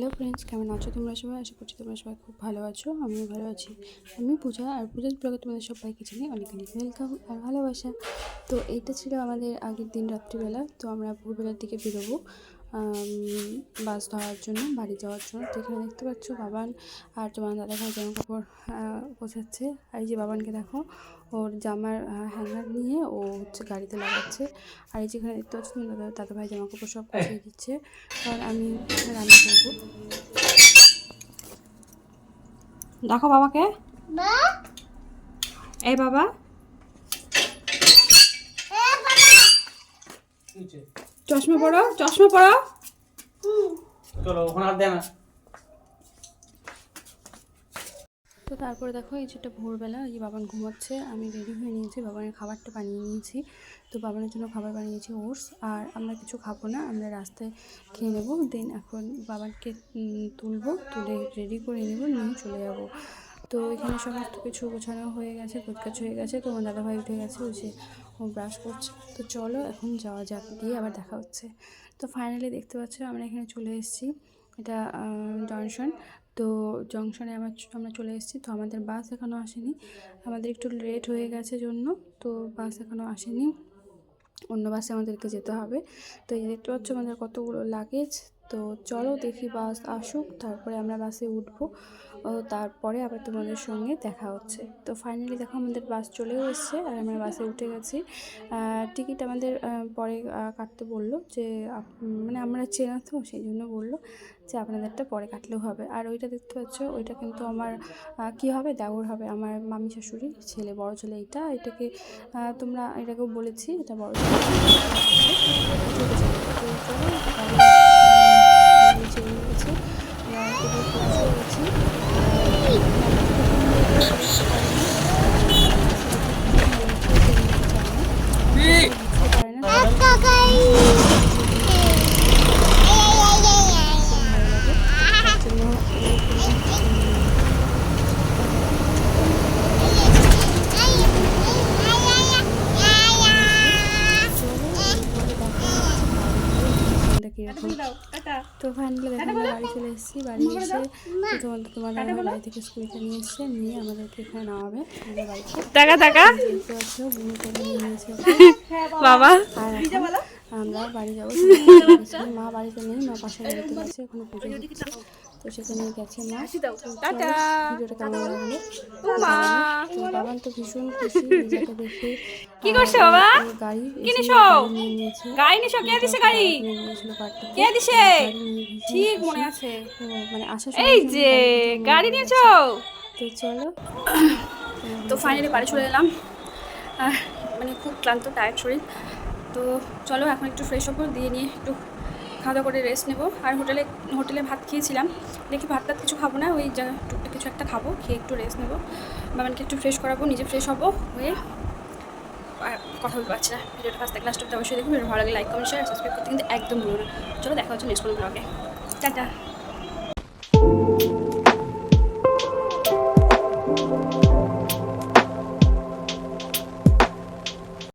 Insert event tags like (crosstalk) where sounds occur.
Hello friends, কেমন আছো তোমরা সবাই? আশা করছি তোমরা সবাই খুব ভালো আছো, আমিও ভালো আছি। আমি পূজা, আর পূজার ব্লগে তোমাদের সবাইকে জানি অনেক অনেক ওয়েলকাম আর ভালোবাসা। তো এইটা ছিল আমাদের আগের দিন রাত্রিবেলা, তো আমরা ভোরবেলার দিকে বেরোবো। বাস ধরার জন্য বাড়ি যাওয়ার জন্য। তো এখানে দেখতে পাচ্ছ বাবান আর তোমার দাদা ভাই জামা কাপড় গোছাচ্ছে। আর এই যে বাবানকে দেখো ওর জামার হ্যাঙ্গার নিয়ে ও হচ্ছে গাড়িতে লাগাচ্ছে। আর এই যেখানে দেখতে পাচ্ছ তোমার দাদা দাদা ভাই জামা কাপড় সব গুছিয়ে দিচ্ছে। আর আমি রান্না করব। দেখো বাবাকে। এই বাবা। চশমা পড়ো চশমা পড়ো চলো ওখানে আর দেয় না। তো তারপরে দেখো এই যেটা ভোরবেলা এই যে বাবান ঘুমাচ্ছে আমি রেডি হয়ে নিয়েছি বাবানের খাবারটা বানিয়ে নিয়েছি। তো বাবানের জন্য খাবার বানিয়েছি ওটস আর আমরা কিছু খাব না আমরা রাস্তায় খেয়ে নেব। দেন এখন বাবানকে তুলবো তুলে রেডি করে নেব নিয়ে চলে যাব। তো এখানে সমস্ত কিছু গোছানো হয়ে গেছে গোছগাছ হয়ে গেছে, তো আমার দাদাভাই উঠে গেছে যে ও ব্রাশ করছে। তো চলো এখন যাওয়া যাক, গিয়ে আবার দেখা হচ্ছে। তো ফাইনালি দেখতে পাচ্ছ আমরা এখানে চলে এসেছি, এটা জংশন তো জংশনে আমার আমরা চলে এসেছি, তো আমাদের বাস এখনও আসেনি। আমাদের একটু লেট হয়ে গেছে জন্য, তো বাস এখনও আসেনি। অন্য বাসে আমাদেরকে যেতে হবে। তো এই দেখতে পাচ্ছ আমাদের কতগুলো লাগেজ তো চলো দেখি বাস আসুক, তারপরে আমরা বাসে উঠবো। তারপরে আবার তোমাদের সঙ্গে দেখা হচ্ছে। তো ফাইনালি দেখো আমাদের বাস চলেও এসছে আর আমরা বাসে উঠে গেছি। টিকিট আমাদের পরে কাটতে বলল যে মানে আমরা চেনা তো, সেই জন্য বলল যে আপনাদেরটা পরে কাটলেও হবে। আর ওইটা দেখতে পাচ্ছ, ওইটা কিন্তু আমার কি হবে? দেওর হবে। আমার মামি শাশুড়ি, ছেলে, বড় ছেলে, এইটা, এটাকে তোমরা, এটাকেও বলেছি, এটা বড় ছেলে আহ, গেছে আমরা এবার পৌঁছে গেছি তো ফাইনালি দেখো আমরা বাড়ি চলে এসেছি। বাড়ি এসে তোমার তোমার দাদা বাড়ি থেকে স্কুলটা নিয়ে এসছে। নিয়ে আমাদেরকে এখানে নামাবে। আমাদের বাড়িতে (laughs) টাকা টাকা। নিয়েছে (laughs) বাবা। আর আমরা বাড়ি যাব। (laughs) মা বাড়িতে নেই মা পাশে বাড়িতে গেছে ওখানে পুজো তো সেখানে গেছে মা। ভিডিওটা কেমন লাগল। তো ভীষণ খুশি নিজেকে দেখে। (laughs) কি করছ বাবা? গাড়ি কি নিছো? গাড়ি নিছো? কে দিছে গাড়ি? কে দিছে? ঠিক মনে আছে। মানে আসার এই যে গাড়ি নিয়েছো? তো চলো। তো ফাইনালি বাড়ি চলে এলাম। মানে খুব ক্লান্ত টায়ার্ড শরীর। তো চলো এখন একটু ফ্রেশ হব দিয়ে নিয়ে একটু খাওয়া দাওয়া করে রেস্ট নেব। আর হোটেলে হোটেলে ভাত খেয়েছিলাম। দেখি ভাত টাত কিছু খাব না, ওই যা টুকটাক কিছু একটা খাব, খেয়ে একটু রেস্ট নেব। বাবানকে একটু ফ্রেশ করাবো, নিজে ফ্রেশ হব, হয়ে আর কথা বলতে পারছি না। ভিডিওটা ফার্স্ট থেকে লাস্ট অবশ্যই দেখুন ভালো লাগে লাইক কমেন্ট শেয়ার সাবস্ক্রাইব করতে কিন্তু একদম ভুলো না। চলো দেখা হচ্ছে নেক্সট ব্লগে টাটা।